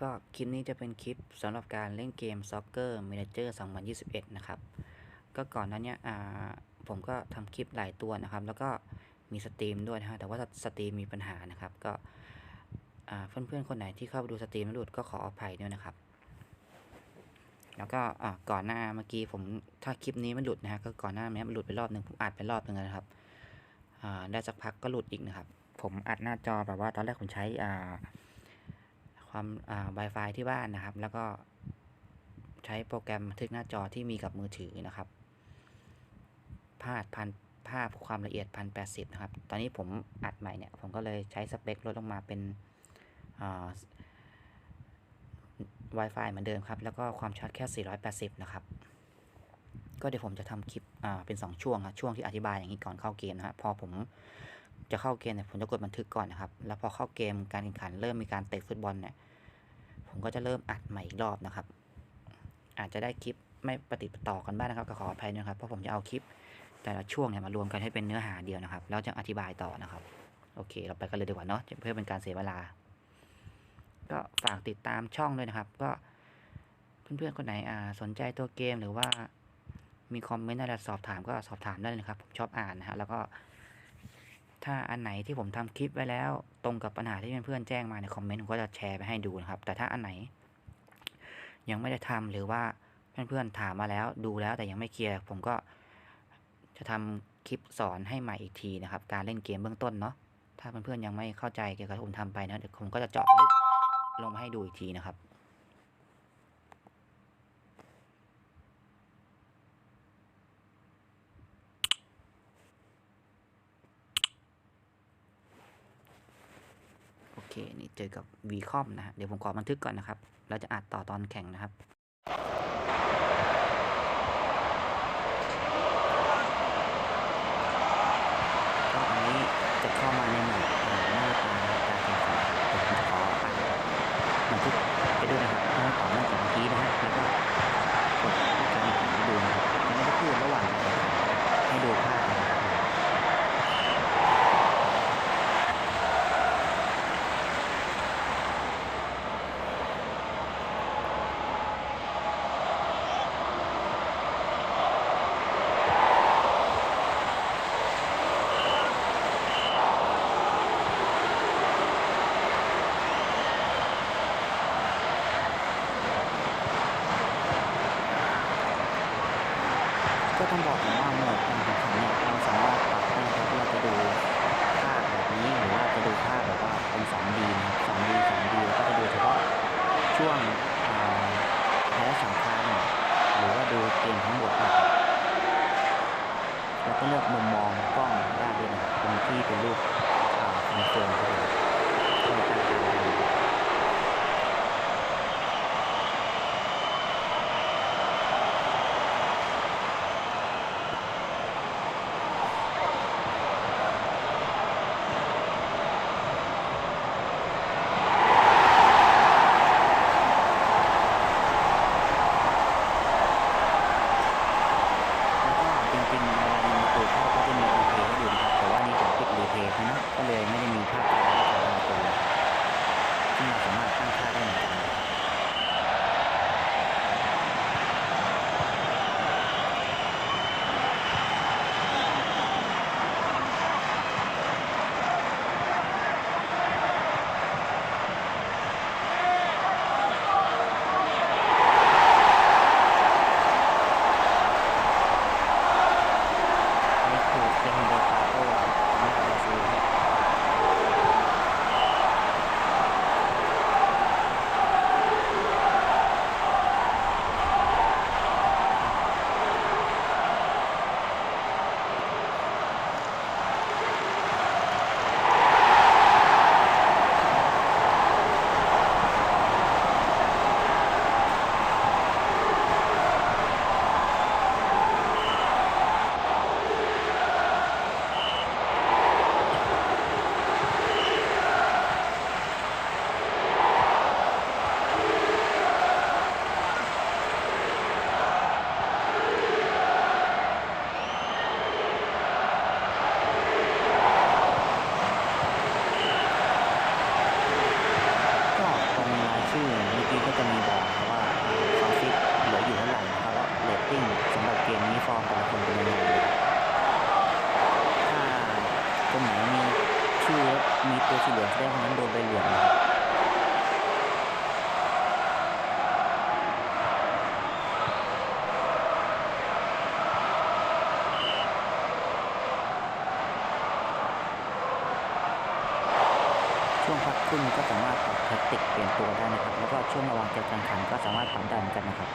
ก็คลิปนี้จะเป็นคลิปสำหรับการเล่นเกม Soccer Manager 2021 นะครับ ก็ก่อนนั้นเนี่ยอ่าผมก็ทำคลิปหลายตัวนะครับ แล้วก็มีสตรีมด้วยนะฮะแต่ว่าสตรีมมีปัญหานะครับ ก็อ่าเพื่อนๆ คนไหนที่เข้าไปดูสตรีมแล้วหลุดก็ขออภัยด้วยนะครับ แล้วก็อ่าก่อนหน้าเมื่อกี้ผมถ้าคลิปนี้มันหลุดนะฮะก็ก่อนหน้านี้มันหลุดไปรอบหนึ่งผมอัดไปรอบหนึ่งนะครับอ่าได้สักพักก็หลุดอีกนะครับ ผมอัดหน้าจอแบบว่าตอนแรกผมใช้อ่า ความอ่า Wi-Fi ที่บ้านนะครับ แล้วก็ใช้โปรแกรมบันทึกหน้าจอที่มีกับมือถือนะครับภาพพันภาพความละเอียดพันแปดสิบนะครับ ตอนนี้ผมอัดใหม่เนี่ย ผมก็เลยใช้สเปคลดลงมาเป็นอ่า Wi-Fi เหมือนเดิมครับ แล้วก็ความชัดแค่ 480 นะครับ ก็เดี๋ยวผมจะทำคลิปอ่าเป็น 2 ช่วงครับช่วงที่อธิบายอย่างนี้ก่อนเข้าเกมนะฮะพอผม จะเข้าเกมเนี่ยผมจะกดบันทึกก่อนนะครับ แล้วพอเข้าเกมการแข่งขันเริ่มมีการเตะฟุตบอลเนี่ยผมก็จะเริ่มอัดใหม่อีกรอบนะครับ อาจจะได้คลิปไม่ปฏิดต่อกันบ้างนะครับก็ขออภัยนะครับเพราะผมจะเอาคลิป แต่ละช่วงเนี่ยมารวมกันให้เป็นเนื้อหาเดียวนะครับ แล้วจะอธิบายต่อนะครับ โอเค เราไปกันเลยดีกว่าเนาะเพื่อเป็นการเสียเวลา ก็ฝากติดตามช่องด้วยนะครับ ก็เพื่อนๆคนไหนอ่าสนใจตัวเกมหรือว่ามีคอมเมนต์อะไรสอบถามก็สอบถามได้เลยครับ ผมชอบอ่านนะฮะแล้วก็ ถ้าอันไหนที่ผมทำคลิปไว้แล้ว ตรงกับปัญหาที่เพื่อนๆแจ้งมาในคอมเมนต์ผมก็จะแชร์ไปให้ดูนะครับ แต่ถ้าอันไหน ยังไม่ได้ทำหรือว่าเพื่อนๆถามมาแล้วดูแล้วแต่ยังไม่เคลียร์ผมก็จะทำคลิปสอนให้ใหม่อีกทีนะครับ การเล่นเกมเบื้องต้นเนาะถ้าเพื่อนๆยังไม่เข้าใจเกี่ยวกับผมทำไปนะเดี๋ยวผมก็จะเจาะลึกลงมาให้ดูอีกทีนะครับ โอเค นี่เจอกับวีคอมนะฮะเดี๋ยวผมขอบันทึกก่อนนะครับ เราจะอัดต่อตอนแข่งนะครับ ก็อันนี้จะเข้ามาในโหมดเอ่อไม่เป็นการแข่งขันเดี๋ยวผมจะขออัดบันทึกไปด้วยนะครับเพื่อให้ต่อเนื่องจากเมื่อกี้นะฮะ แล้วก็กดการแข่งขันให้ดูนะครับจะไม่ได้พูดระหว่างการแข่งขันให้ดูภาพนะครับผม ก็ต้องบอกก่อนว่าโหมดการแข่งขันเนี่ยเราสามารถปรับได้ครับว่าจะดูภาพแบบนี้หรือว่าจะดูภาพแบบว่าเป็น 2D นะครับ 2D 3D แล้วก็จะดูเฉพาะช่วงอ่าแพ้สำคัญหรือว่าดูเกมทั้งหมดนะครับแล้วก็เลือกมุมมองกล้องได้ด้วยนะตรงที่เป็นรูปคอนเฟิร์มครับ นั้นโดนใบเหลืองนะครับช่วงพักครึ่งก็สามารถปรับแท็กติกเปลี่ยนตัวได้นะครับ แล้วก็ช่วงระหว่างเจอการแข่งขันก็สามารถปรับได้เหมือนกันนะครับ